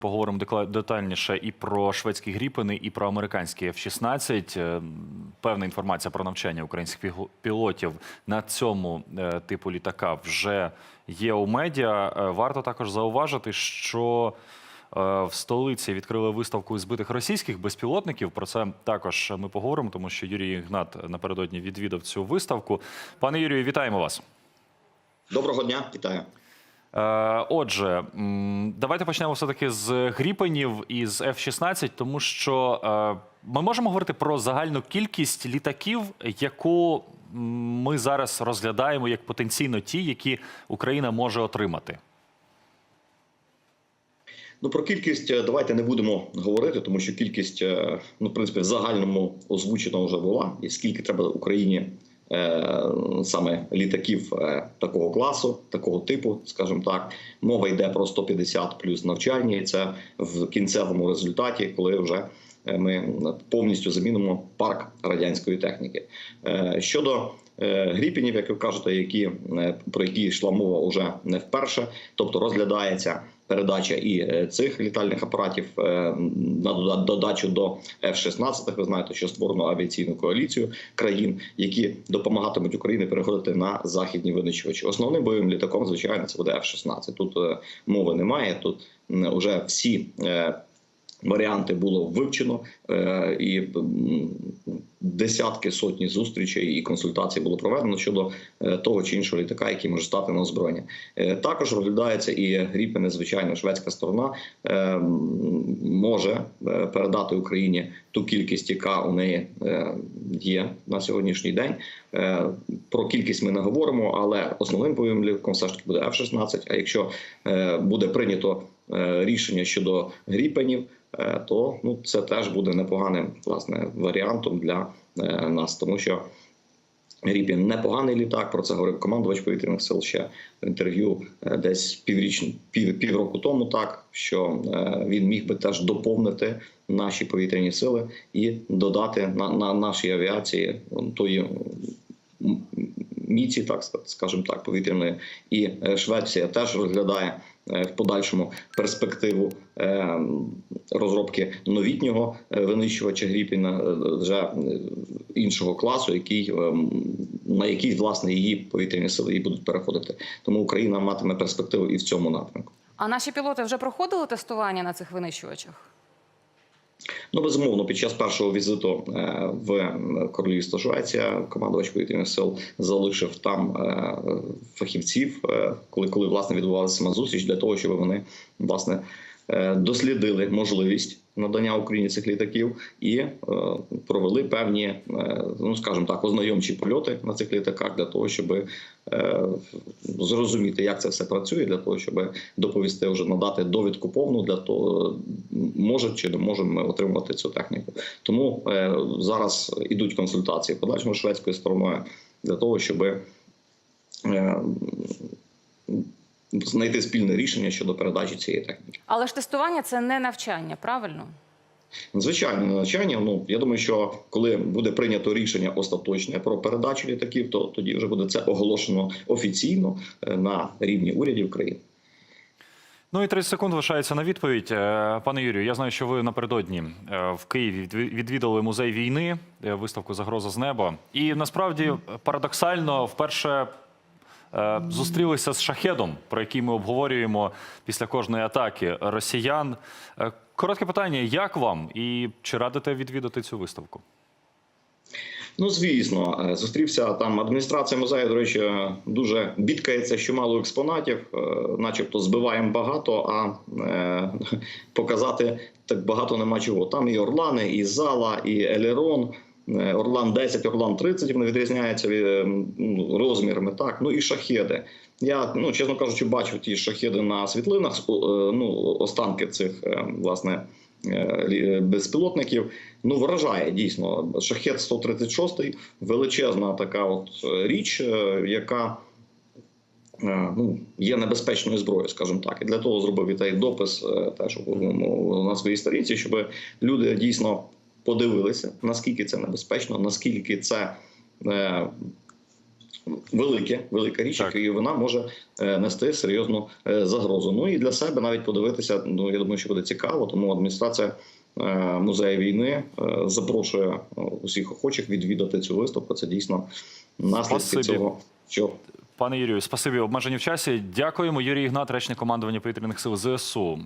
Поговоримо детальніше і про шведські гріпини, і про американські F-16. Е, Певна інформація про навчання українських пілотів на цьому е, типу літака вже є у медіа. Е, Варто також зауважити, що в столиці відкрили виставку збитих російських безпілотників. Про це також ми поговоримо, тому що Юрій Ігнат напередодні відвідав цю виставку. Пане Юрію, вітаємо вас. Доброго дня, вітаю. Е, Отже, давайте почнемо все-таки з гріпенів і з F-16, тому що е, ми можемо говорити про загальну кількість літаків, яку ми зараз розглядаємо як потенційно ті, які Україна може отримати. Ну про кількість е, давайте не будемо говорити, тому що кількість, ну в принципі, в загальному озвучена вже була. І скільки треба Україні саме літаків е, такого класу, такого типу, скажімо так, мова йде про 150 плюс навчальні. І це в кінцевому результаті, коли вже е, ми повністю замінимо парк радянської техніки. Е, Щодо е, гріпінів, як ви кажете, які е, про які йшла мова вже не вперше, тобто розглядається передача і е, цих літальних апаратів е, на дода- додачу до F-16. Ви знаєте, що створено авіаційну коаліцію країн, які допомагатимуть Україні переходити на західні винищувачі. Основним бойовим літаком, звичайно, це буде F-16. Тут е, мови немає. Тут вже всі. Варіанти було вивчено, е, і десятки сотні зустрічей і консультацій було проведено щодо е, того чи іншого літака, який може стати на озброєння. Е, Також розглядається і гріпини, звичайно, шведська сторона може передати Україні ту кількість, яка у неї є на сьогоднішній день. Про кількість ми не говоримо, але основним бойовим все ж таки буде F-16. А якщо буде прийнято рішення щодо гріпенів, то ну це теж буде непоганим власне варіантом для е, нас, тому що. Ріпін непоганий літак. Про це говорив командувач повітряних сил ще в інтерв'ю е, десь півріч пів, півроку тому. Так що е, він міг би теж доповнити наші повітряні сили і додати на, на нашій авіації тої міці, так ска- скажімо так, повітряної. І е, Швеція теж розглядає е, в подальшому перспективу е, розробки новітнього е, винищувача Гріпіна е, вже е, іншого класу, який е, на який власне її повітряні сили і будуть переходити. Тому Україна матиме перспективу і в цьому напрямку. А наші пілоти вже проходили тестування на цих винищувачах? Ну, безумовно, під час першого візиту е, в Королівство Швеція командувач повітряних сил залишив там е, фахівців, е, коли коли власне відбувалася сама зустріч, для того, щоб вони власне дослідили можливість надання Україні цих літаків і е, провели певні, е, ну скажімо так, ознайомчі польоти на цих літаках для того, щоб зрозуміти, як це все працює, для того, щоб доповісти вже надати довідку повну для того, може чи не можемо ми отримувати цю техніку. Тому е, зараз ідуть консультації подальшому шведською стороною для того, щоб е, знайти спільне рішення щодо передачі цієї техніки. Але ж тестування це не навчання, правильно? Звичайно, не. Ну я думаю, що коли буде прийнято рішення остаточне про передачу літаків, то тоді вже буде це оголошено офіційно е, на рівні урядів країн. Ну і 30 секунд лишається на відповідь. Е, Пане Юрію, я знаю, що ви напередодні е, в Києві відвідали музей війни, виставку Загроза з неба. І насправді парадоксально вперше зустрілися з шахедом, про який ми обговорюємо після кожної атаки росіян. Коротке питання: як вам і чи радите відвідати цю виставку? Ну, звісно, е, зустрівся там адміністрація музею. До речі, дуже бідкається, що мало експонатів, е, начебто збиваємо багато, а е, показати так багато нема чого. Там і Орлани, і зала, і Елерон. Е, Орлан 10, Орлан 30, вони відрізняються від, е, ну, розмірами, так, ну і шахеди. Я, ну, чесно кажучи, бачив ті шахеди на світлинах, е, ну, останки цих, власне, безпілотників. Ну, вражає дійсно. Шахет 136 величезна така от річ, яка ну, є небезпечною зброєю, скажімо так. І для того зробив і той допис теж на своїй сторінці, щоб люди дійсно подивилися, наскільки це небезпечно, наскільки це. е, велике, велика річ, Так. і вона може е, нести серйозну е, загрозу. Ну і для себе навіть подивитися. Ну я думаю, що буде цікаво. Тому адміністрація е, музею війни е, запрошує усіх охочих відвідати цю виставку. Це дійсно наслідки Спасибі. цього. Що Пане Юрію, спасибі обмежені в часі. Дякуємо. Юрій Ігнат, речник командування повітряних сил ЗСУ.